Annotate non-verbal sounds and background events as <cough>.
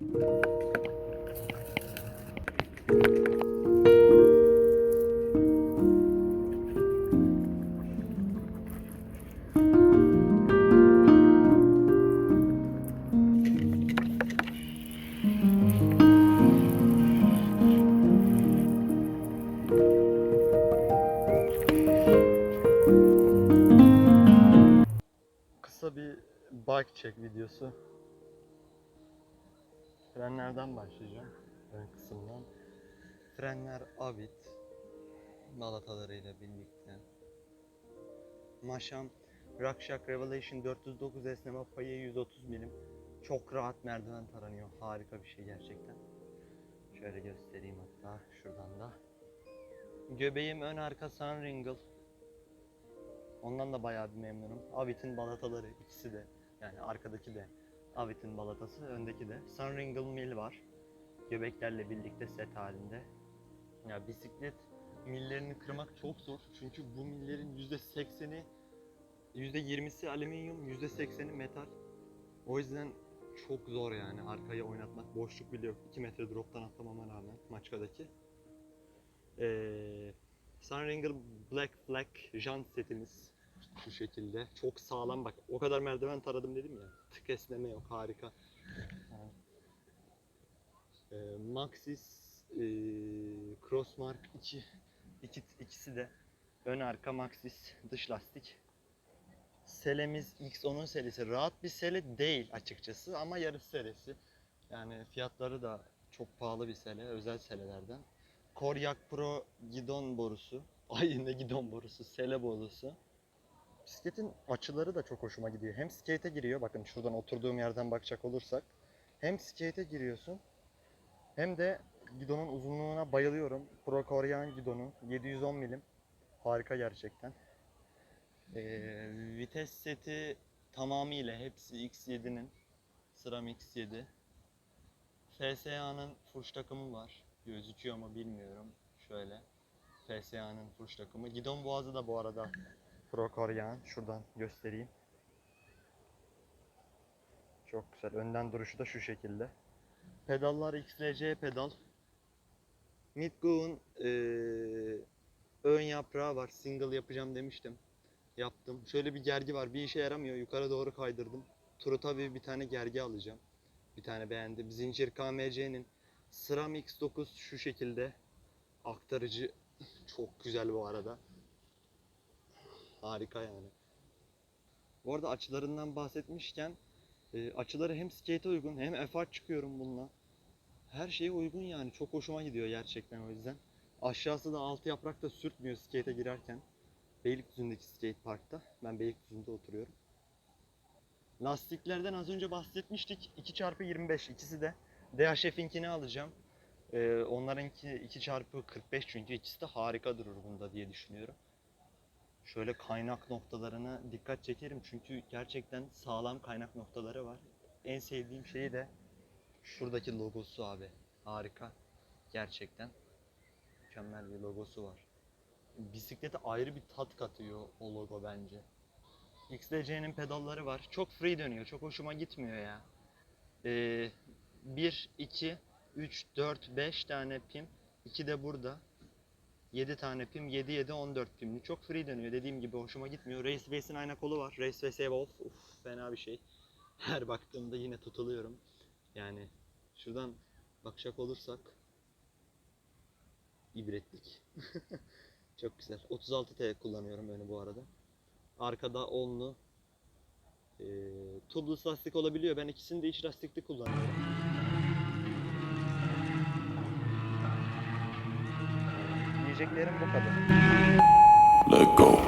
Kısa bir bike check videosu. Frenlerden başlayacağım. Ön kısımdan. Frenler Avid. Balatalarıyla birlikte. Maşam Rakshak Revelation 409 esneme payı 130 milim. Çok rahat merdiven taranıyor. Harika bir şey gerçekten. Şöyle göstereyim hatta şuradan da. Göbeğim ön arka Sunringle. Ondan da bayağı bir memnunum. Avit'in balataları ikisi de. Yani arkadaki de Avit'in balatası, öndeki de. Sunringle Mill var. Göbeklerle birlikte set halinde. Ya bisiklet millerini kırmak çok zor. Çünkü bu millerin %80'i %20'si alüminyum, %80'i metal. O yüzden çok zor yani arkaya oynatmak. Boşluk bile yok. 2 metre droptan atlamama rağmen maçkadaki. Ee, Sunringer Black Flag jant setimiz şu şekilde. Çok sağlam bak. O kadar merdiven taradım dedim ya. Tık esneme yok. Harika. Ee, Maxis ee, Crossmark 2 iki, ikisi de ön arka Maxis dış lastik. Selemiz X10'un serisi. Rahat bir sele değil açıkçası ama yarış serisi. Yani fiyatları da çok pahalı bir sele. Özel selelerden. Koryak Pro gidon borusu. <laughs> Ay ne gidon borusu, sele borusu. Bisikletin açıları da çok hoşuma gidiyor. Hem skate'e giriyor. Bakın şuradan oturduğum yerden bakacak olursak. Hem skate'e giriyorsun. Hem de gidonun uzunluğuna bayılıyorum. Pro Koryan gidonu. 710 milim. Harika gerçekten. Ee, vites seti tamamıyla hepsi X7'nin. Sıram X7. FSA'nın fuş takımı var. Gözüküyor mu bilmiyorum. Şöyle. FSA'nın fuş takımı. Gidon boğazı da bu arada Pro Koryan. Şuradan göstereyim. Çok güzel. Önden duruşu da şu şekilde. Pedallar XLC pedal. Midgo'nun eee, ön yaprağı var. Single yapacağım demiştim. Yaptım. Şöyle bir gergi var. Bir işe yaramıyor. Yukarı doğru kaydırdım. Turu tabii bir tane gergi alacağım. Bir tane beğendim. Zincir KMC'nin Sıram X9 şu şekilde. Aktarıcı çok güzel bu arada. Harika yani. Bu arada açılarından bahsetmişken e, açıları hem skate uygun hem FR çıkıyorum bununla. Her şeye uygun yani. Çok hoşuma gidiyor gerçekten o yüzden. Aşağısı da altı yaprak da sürtmüyor skate'e girerken. Beylikdüzü'ndeki skate parkta. Ben Beylikdüzü'nde oturuyorum. Lastiklerden az önce bahsetmiştik. 2x25 ikisi de. DHF'inkini alacağım. Ee, onlarınki 2x45 çünkü ikisi de harika durur bunda diye düşünüyorum. Şöyle kaynak noktalarına dikkat çekerim çünkü gerçekten sağlam kaynak noktaları var. En sevdiğim şeyi de şuradaki logosu abi. Harika. Gerçekten mükemmel bir logosu var. Bisiklete ayrı bir tat katıyor o logo bence. XDC'nin pedalları var. Çok free dönüyor. Çok hoşuma gitmiyor ya. Ee, 1, 2, 3, 4, 5 tane pim. 2 de burada. 7 tane pim. 7, 7, 14 pimli. Çok free dönüyor. Dediğim gibi hoşuma gitmiyor. Race Face'in ayna kolu var. Race Face Evolve. Uf fena bir şey. <laughs> Her baktığımda yine tutuluyorum. Yani şuradan bakacak olursak ibretlik. <laughs> Çok güzel. 36T kullanıyorum önü bu arada. Arkada onlu. Ee, tubeless lastik olabiliyor. Ben ikisini de iç lastikli kullanıyorum. Diyeceklerim bu kadar. Let go.